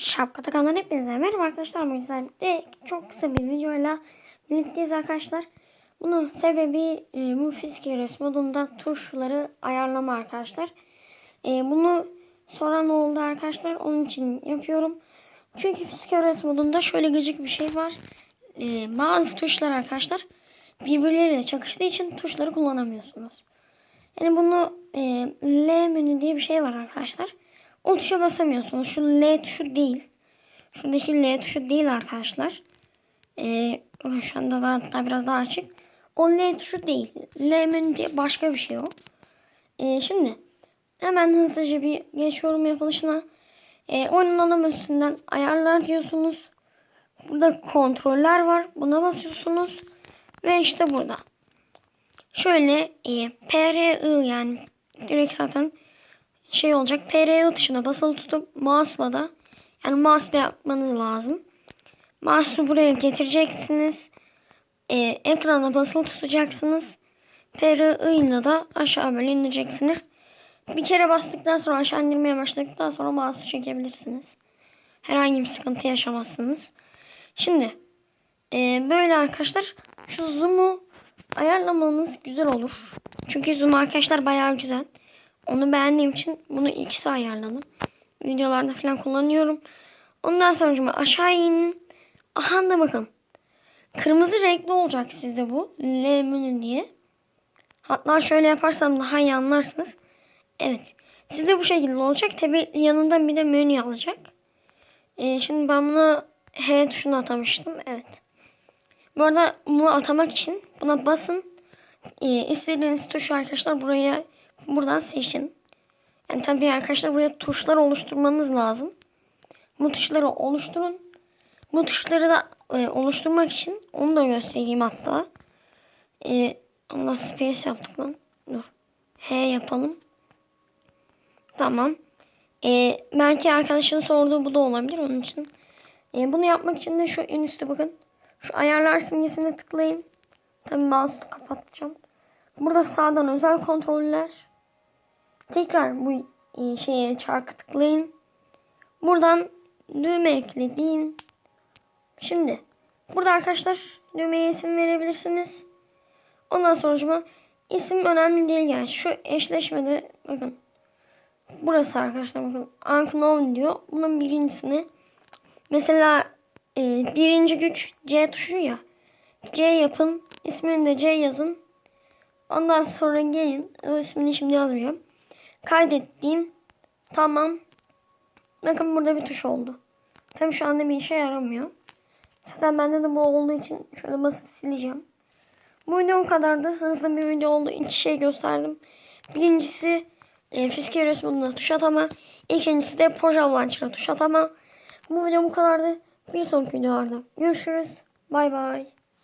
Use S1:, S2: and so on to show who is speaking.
S1: Şapkata kanalına hepinize merhaba arkadaşlar. Bugün sizlerle çok kısa bir videoyla birlikteyiz arkadaşlar. Bunun sebebi e, bu Fiskerios modunda tuşları ayarlama arkadaşlar. E, bunu soran oldu arkadaşlar. Onun için yapıyorum. Çünkü Fiskerios modunda şöyle gıcık bir şey var. E, bazı tuşlar arkadaşlar birbirleriyle çakıştığı için tuşları kullanamıyorsunuz. Yani bunu e, L menü diye bir şey var arkadaşlar. O tuşa basamıyorsunuz. Şu L tuşu değil. Şuradaki L tuşu değil arkadaşlar. Ee, şu anda da hatta biraz daha açık. O L tuşu değil. L menü diye başka bir şey o. Ee, şimdi hemen hızlıca bir geçiyorum yapılışına. Ee, oyunun ana menüsünden ayarlar diyorsunuz. Burada kontroller var. Buna basıyorsunuz. Ve işte burada. Şöyle e, PRI yani direkt zaten şey olacak. PRI tuşuna basılı tutup mouse'la da yani mouse'la yapmanız lazım. Mouse'u buraya getireceksiniz. Ee, ekrana basılı tutacaksınız. PRI ile de aşağı böyle indireceksiniz. Bir kere bastıktan sonra aşağı indirmeye başladıktan sonra mouse'u çekebilirsiniz. Herhangi bir sıkıntı yaşamazsınız. Şimdi e, böyle arkadaşlar şu zoom'u ayarlamanız güzel olur. Çünkü zoom arkadaşlar bayağı güzel. Onu beğendiğim için bunu ikisi ayarladım. Videolarda falan kullanıyorum. Ondan sonra aşağı inin. Aha da bakın. Kırmızı renkli olacak sizde bu. L menü diye. Hatta şöyle yaparsam daha iyi anlarsınız. Evet. Sizde bu şekilde olacak. Tabi yanında bir de menü yazacak. Ee, şimdi ben buna H tuşunu atamıştım. Evet. Bu arada bunu atamak için buna basın. Ee, istediğiniz tuşu arkadaşlar buraya buradan seçin. Yani tabii arkadaşlar buraya tuşlar oluşturmanız lazım. Bu tuşları oluşturun. Bu tuşları da e, oluşturmak için onu da göstereyim hatta. E, Allah space yaptık lan. Dur. H yapalım. Tamam. E, belki arkadaşın sorduğu bu da olabilir onun için. E, bunu yapmak için de şu en üstte bakın. Şu ayarlar simgesine tıklayın. Tabii mouse'u kapatacağım. Burada sağdan özel kontroller. Tekrar bu e, şeye çarkı tıklayın. Buradan düğme ekleyin. Şimdi burada arkadaşlar düğmeye isim verebilirsiniz. Ondan sonra isim önemli değil yani. Şu eşleşmede bakın. Burası arkadaşlar bakın. Unknown diyor. Bunun birincisini mesela e, birinci güç C tuşu ya. C yapın. İsmini de C yazın. Ondan sonra gelin. O ismini şimdi yazmıyorum. Kaydettiğim tamam. Bakın burada bir tuş oldu. Tabii şu anda bir işe yaramıyor. Zaten bende de bu olduğu için şöyle basıp sileceğim. Bu video o kadardı. Hızlı bir video oldu. İki şey gösterdim. Birincisi e, Fiskerios moduna tuş atama. İkincisi de Project Launcher'a tuş atama. Bu video bu kadardı. Bir sonraki videolarda görüşürüz. Bay bay.